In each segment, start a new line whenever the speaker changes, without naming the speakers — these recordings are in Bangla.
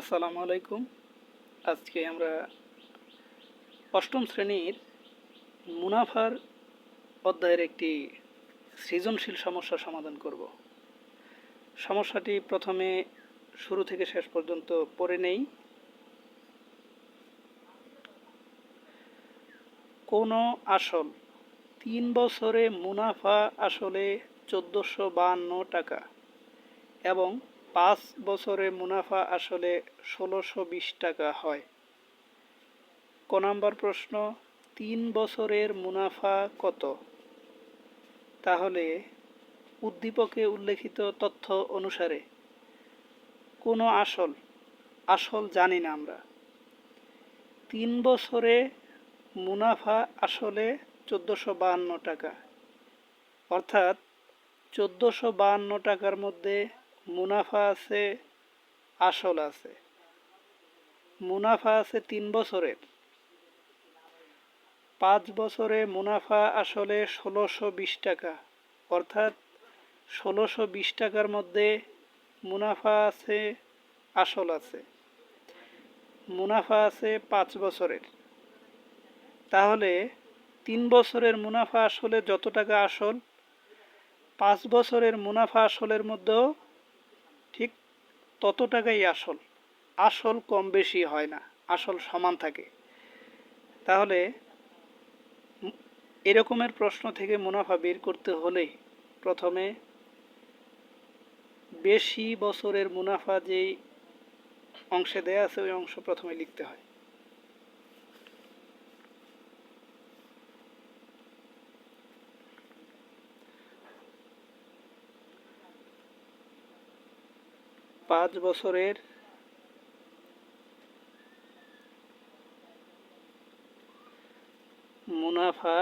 আসসালামু আলাইকুম। আজকে আমরা অষ্টম শ্রেণির মুনাফার অধ্যায়ের একটি সৃজনশীল সমস্যা সমাধান করব। সমস্যাটি প্রথমে শুরু থেকে শেষ পর্যন্ত পড়ে নেই। কোনো আসল তিন বছরে মুনাফা আসলে চোদ্দোশো বাহান্ন টাকা এবং পাঁচ বছরে মুনাফা আসলে ষোলোশো বিশ টাকা হয়। ক নাম্বার প্রশ্ন, তিন বছরের মুনাফা কত? তাহলে উদ্দীপকে উল্লেখিত তথ্য অনুসারে, কোনো আসল আসল জানি না আমরা। তিন বছরে মুনাফা আসলে চোদ্দোশো বাহান্ন টাকা। অর্থাৎ চোদ্দোশো বাহান্ন টাকার মধ্যে মুনাফা আছে, আসল আছে। মুনাফা আছে তিন বছরের। পাঁচ বছরে মুনাফা আসলে ষোলোশো বিশ টাকা। অর্থাৎ ষোলোশো বিশ টাকার মধ্যে মুনাফা আছে, আসল আছে। মুনাফা আছে পাঁচ বছরের। তাহলে তিন বছরের মুনাফা আসলে যত টাকা আসল, পাঁচ বছরের মুনাফা আসলের মধ্যেও তত টাকাই আসল। আসল কম বেশি হয় না, আসল সমান থাকে। তাহলে এরকমের প্রশ্ন থেকে মুনাফা বের করতে হলে প্রথমে বেশি বছরের মুনাফা যেই অংশে দেয়া আছে, ওই অংশ প্রথমে লিখতে হয়। পাঁচ বছরের মুনাফা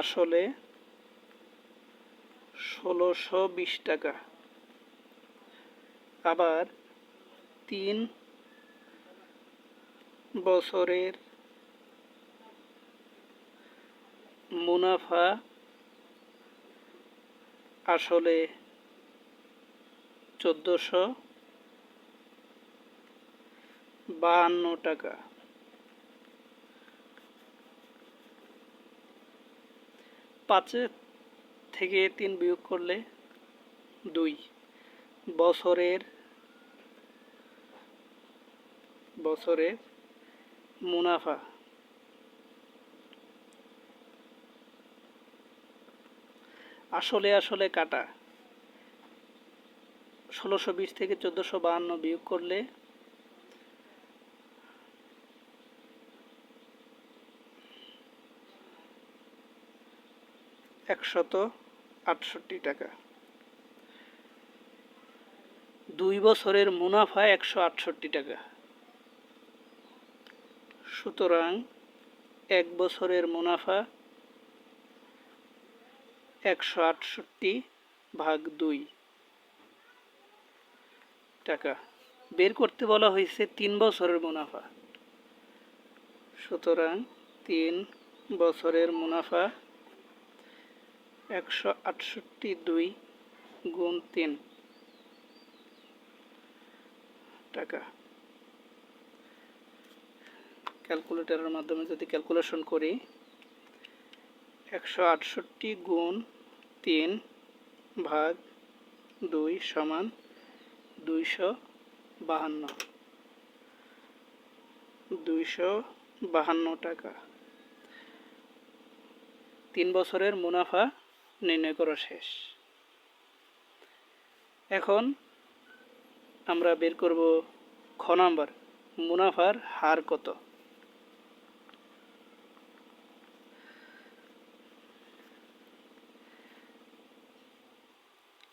আসলে ষোলোশো বিশ টাকা। আবার তিন বছরের মুনাফা আসলে চোদ্দোশো বাহান্ন টাকা। পাঁচে থেকে তিন বিয়োগ করলে দুই। বছরের বছরের মুনাফা। আসলে আসলে কাটা। ষোলোশো বিশ থেকে চোদ্দোশো বাহান্ন বিয়োগ করলে একশত আটষট্টি টাকা। দুই বছরের মুনাফা একশো আটষট্টি টাকা। সুতরাং এক বছরের মুনাফা একশো আটষট্টি ভাগ দুই। টাকা। বের করতে বলা হয়েছে তিন বছরের মুনাফা। সুতরাং তিন বছরের মুনাফা একশো আটষট্টি দুই গুণ তিন টাকা। ক্যালকুলেটরের মাধ্যমে যদি ক্যালকুলেশন করি, একশো আটষট্টি গুণ তিন ভাগ দুই সমান দুইশো বাহান্ন। দুইশো বাহান্ন টাকা। তিন বছরের মুনাফা নির্ণয় করা শেষ। এখন আমরা বের করব খ নাম্বার, মুনাফার হার কত?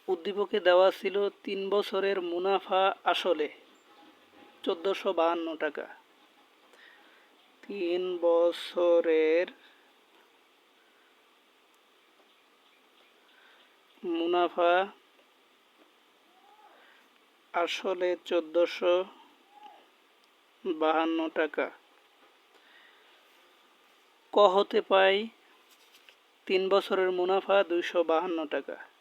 উদ্দীপকে দেওয়া ছিল তিন বছরের মুনাফা আসলে, চোদ্দোশো বাহান্ন টাকা। তিন বছরের মুনাফা আসলে চোদ্দোশো বাহান্ন টাকা। ক হতে পাই তিন বছরের মুনাফা দুইশো বাহান্ন টাকা।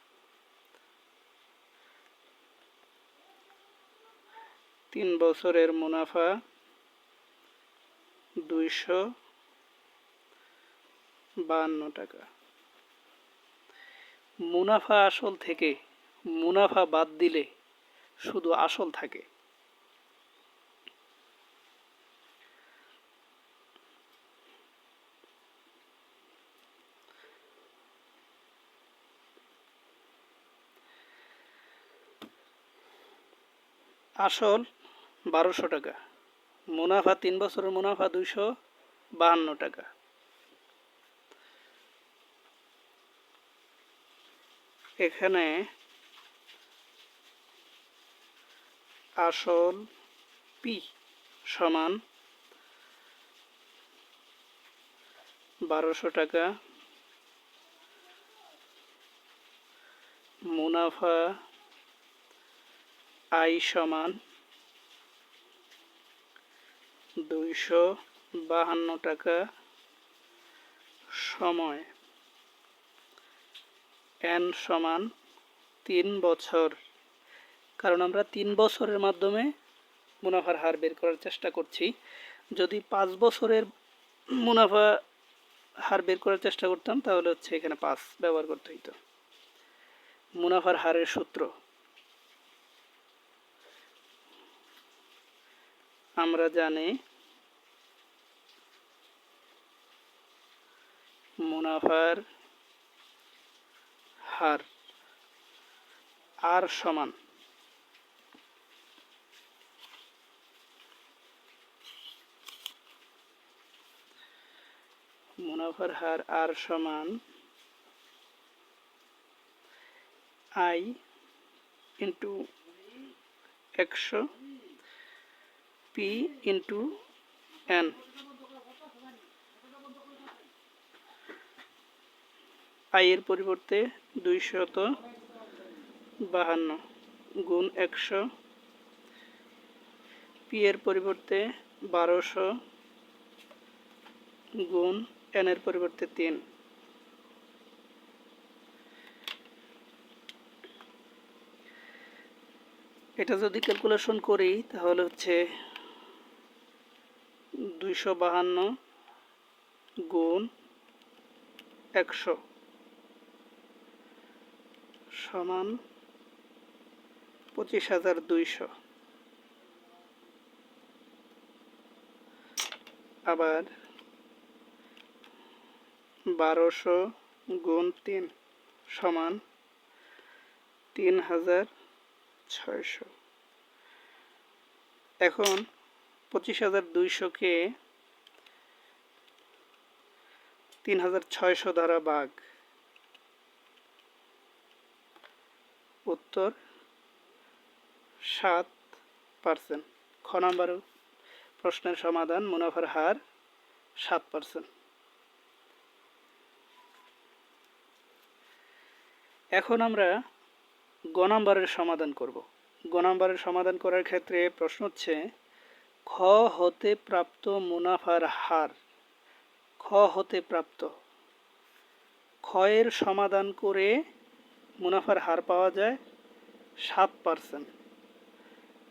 তিন বছরের মুনাফা দুইশো বাহান্ন টাকা। মুনাফা আসল থেকে মুনাফা বাদ দিলে শুধু আসল থাকে। আসল বারোশো টাকা। মুনাফা তিন বছরের মুনাফা দুইশো বাহান্ন টাকা। এখানে আসল পি সমান বারোশো টাকা। মুনাফা আই সমান দুইশো বাহান্ন টাকা সময়। এন সমান তিন বছর। কারণ আমরা তিন বছরের মাধ্যমে মুনাফার হার বের করার চেষ্টা করছি। যদি পাঁচ বছরের মুনাফা হার বের করার চেষ্টা করতাম, তাহলে হচ্ছে এখানে পাঁচ ব্যবহার করতে হইতো। মুনাফার হারের সূত্র। আমরা জানি মুনাফার হার আর সমান। মুনাফার হার আর সমান আই ইন্টু একশো পি ইন্টু এন এর পরিবর্তে দুইশত বাহান্ন গুণ একশো। পি এর পরিবর্তে বারোশো গুণ এন এর পরিবর্তে তিন। এটা যদি ক্যালকুলেশন করি, তাহলে হচ্ছে দুইশো বাহান্ন গুণ একশো সমান পঁচিশ হাজার দুইশো। আবার বারোশো গুণ তিন সমান তিন হাজার ছয়শো। এখন পঁচিশ হাজার দুইশোকে তিন হাজার ছয়শো দ্বারা বাঘ উত্তর, সাত পার্সেন্ট। খ নাম্বার প্রশ্নের সমাধান, মুনাফার হার সাত পার্সেন্ট। এখন আমরা গ নাম্বারের সমাধান করব। গ নাম্বারের সমাধান করার ক্ষেত্রে প্রশ্ন হচ্ছে খ হতে প্রাপ্ত মুনাফার হার। খ হতে প্রাপ্ত। ক্ষয়ের সমাধান করে মুনাফার হার পাওয়া যায় সাত পার্সেন্ট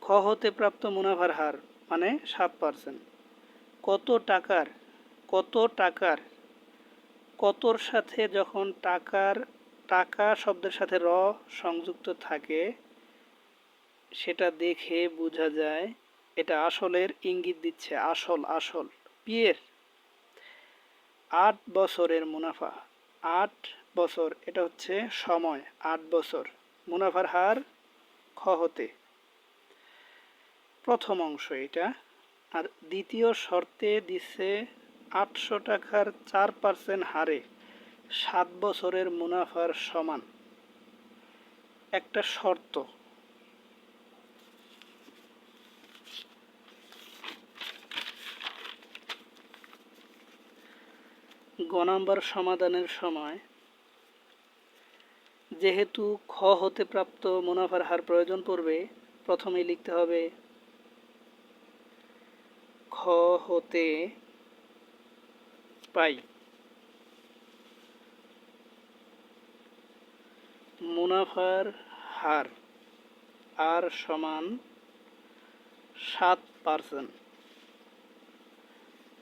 খ হতে প্রাপ্ত মুনাফার হার মানে সাত পার্সেন্ট কত টাকার কত টাকার, কতর সাথে যখন টাকার, টাকা শব্দের সাথে র সংযুক্ত থাকে, সেটা দেখে বোঝা যায় এটা আসলের ইঙ্গিত দিচ্ছে আসল আসল। পিয়ের আট বছরের মুনাফা। আট বছর, এটা হচ্ছে সময়, আট বছর। মুনাফার হার খ হতে। প্রথম অংশ এটা। আর দ্বিতীয় শর্তে দিচ্ছে আটশো টাকার চার পার্সেন্ট হারে সাত বছরের মুনাফার সমান। একটা শর্ত। গ নাম্বার সমাধানের সময় যেহেতু খ হতে প্রাপ্ত মুনাফার হার প্রয়োজন পড়বে, প্রথমেই লিখতে হবে খ হতে পাই। মুনাফার হার আর সমান সাত পার্সেন্ট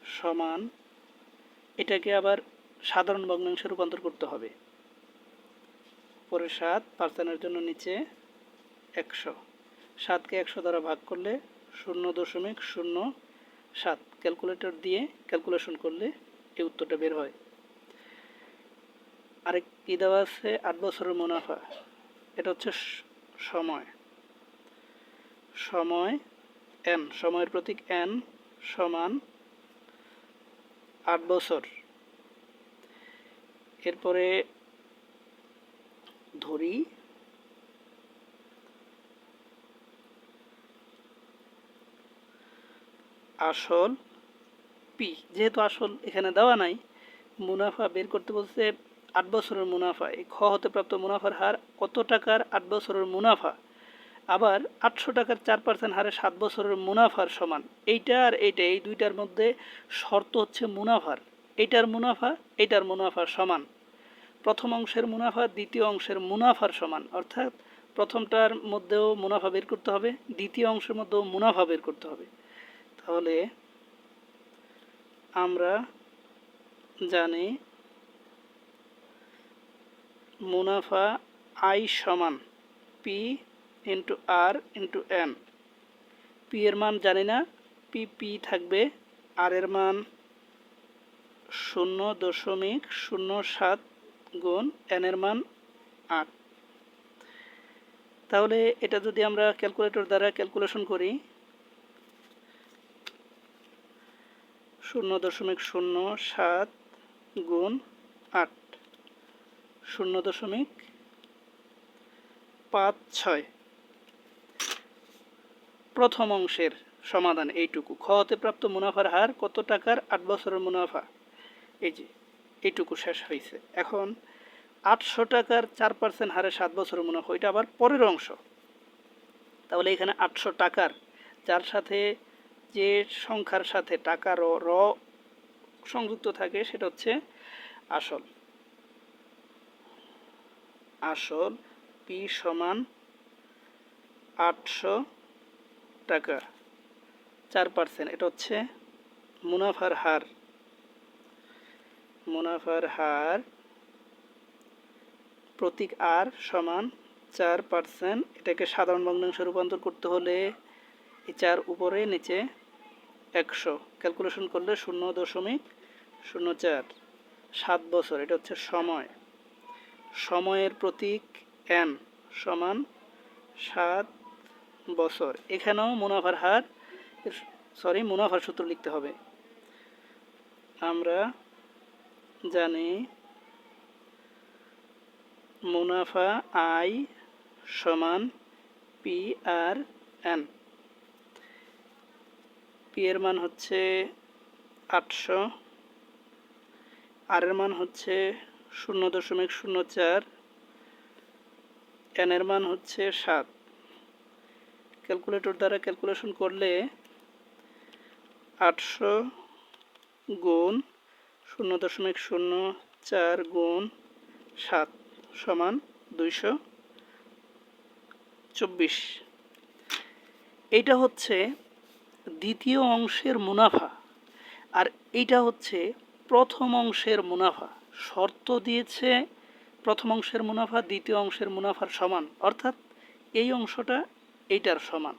সমান এটাকে আবার সাধারণ ভগ্নাংশে রূপান্তর করতে হবে। পরে সাত পার্সেন্টের জন্য নিচে একশো। সাতকে একশো দ্বারা ভাগ করলে শূন্য দশমিক শূন্য সাত। ক্যালকুলেটর দিয়ে ক্যালকুলেশন করলে এই উত্তরটা বের হয়। আরেক কী দেওয়া আছে? আট বছরের মুনাফা। এটা হচ্ছে সময়। সময় এন সময়ের প্রতীক এন সমান আট বছর। এরপরে ধরি, আসল পি যেহেতু আসল এখানে দেওয়া নাই, মুনাফা বের করতে বলছে আট বছরের মুনাফা এই খ হতে প্রাপ্ত মুনাফার হার কত টাকার আট বছরের মুনাফা? আবার আটশো টাকার চার পার্সেন্ট হারে সাত বছরের মুনাফার সমান। এইটা আর এইটা, এই দুইটার মধ্যে শর্ত হচ্ছে মুনাফার। এইটার মুনাফা, এইটার মুনাফার সমান। প্রথম অংশের মুনাফা, দ্বিতীয় অংশের মুনাফার সমান। অর্থাৎ প্রথমটার মধ্যেও মুনাফা বের করতে হবে, দ্বিতীয় অংশের মধ্যেও মুনাফা বের করতে হবে। তাহলে আমরা জানি মুনাফা আই সমান P into R into N P এর মান জানি না পি পি থাকবে আর এর মান শূন্য দশমিক শূন্য সাত গুণ এন এর মান আট। তাহলে এটা যদি আমরা ক্যালকুলেটর দ্বারা ক্যালকুলেশন করি, শূন্য দশমিক শূন্য সাত গুণ আট, শূন্য দশমিক পাঁচ ছয়। প্রথম অংশের সমাধান এইটুকু। খ হতে প্রাপ্ত মুনাফার হার কত টাকার আট বছরের মুনাফা? এই যে, এইটুকু শেষ হয়েছে এখন আটশো টাকার চার পার্সেন্ট হারে সাত বছরের মুনাফা এটা আবার পরের অংশ। তাহলে এখানে আটশো টাকার, যার সাথে যে সংখ্যার সাথে টাকা র র সংযুক্ত থাকে, সেটা হচ্ছে আসল। আসল পি সমান আটশো টাকা। চার পার্সেন্ট এটা হচ্ছে মুনাফার হার। মুনাফার হার প্রতীক আর সমান চার পার্সেন্ট এটাকে সাধারণ ভগ্নাংশে রূপান্তর করতে হলে এই চার উপরে, নিচে একশো। ক্যালকুলেশন করলে শূন্য দশমিক শূন্য চার। সাত বছর, এটা হচ্ছে সময়। সময়ের প্রতীক এন সমান সাত বছর। এখানেও মুনাফার হার সরি, মুনাফার সূত্র লিখতে হবে। আমরা জানি মুনাফা আই সমান পি আর এন। পি এর মান হচ্ছে আটশো। আর এর মান হচ্ছে শূন্য দশমিক শূন্য চার। এন এর মান হচ্ছে সাত। ক্যালকুলেটর দ্বারা ক্যালকুলেশন করলে আটশো গুণ শূন্য দশমিক শূন্য চার গুণ সাত সমান দুইশো চব্বিশ। এইটা হচ্ছে দ্বিতীয় অংশের মুনাফা আর এইটা হচ্ছে প্রথম অংশের মুনাফা। শর্ত দিয়েছে প্রথম অংশের মুনাফা, দ্বিতীয় অংশের মুনাফার সমান। অর্থাৎ এই অংশটা এইটার সমান।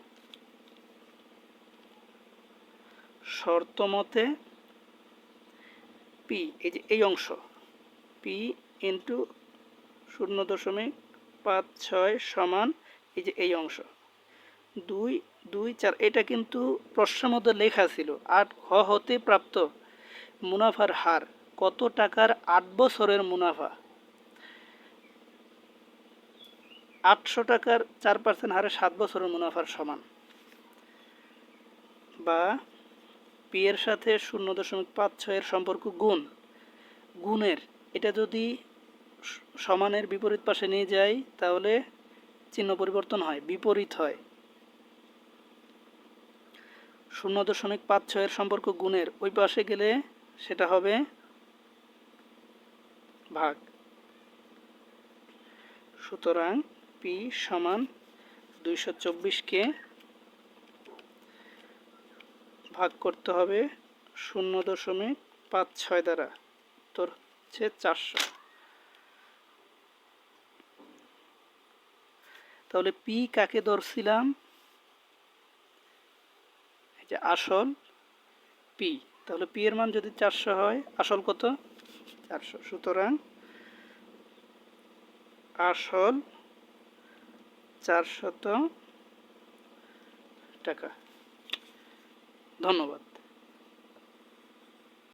শর্ত মতে পি, এই যে এই অংশ, পি ইন্টু শূন্য দশমিক পাঁচ ছয় সমান এই যে এই অংশ। দুই দুই, চার, এটা কিন্তু প্রশ্নের মধ্যে লেখা ছিল, আট খ হতে প্রাপ্ত মুনাফার হার, কত টাকার আট বছরের মুনাফা? আটশো টাকার চার পার্সেন্ট হারে সাত বছরের মুনাফার সমান। বা পি এর সাথে শূন্য দশমিক পাঁচ ছয়ের সম্পর্ক গুণ। গুণের, এটা যদি সমানের বিপরীত পাশে নিয়ে যাই তাহলে চিহ্ন পরিবর্তন হয়, বিপরীত হয়। শূন্য দশমিক পাঁচ ছয়ের সম্পর্ক গুণের, ওই পাশে গেলে সেটা হবে ভাগ। সুতরাং পি সমান দুইশো চব্বিশকে ভাগ করতে হবে শূন্য দশমিক পাঁচ ছয় দ্বারা। তোর হচ্ছে চারশো। তাহলে পি কাকে ধরছিলাম? যে আসল পি তাহলে পি এর মান যদি চারশো হয়, আসল কত? চারশো। সুতরাং আসল চারশত টাকা। ধন্যবাদ।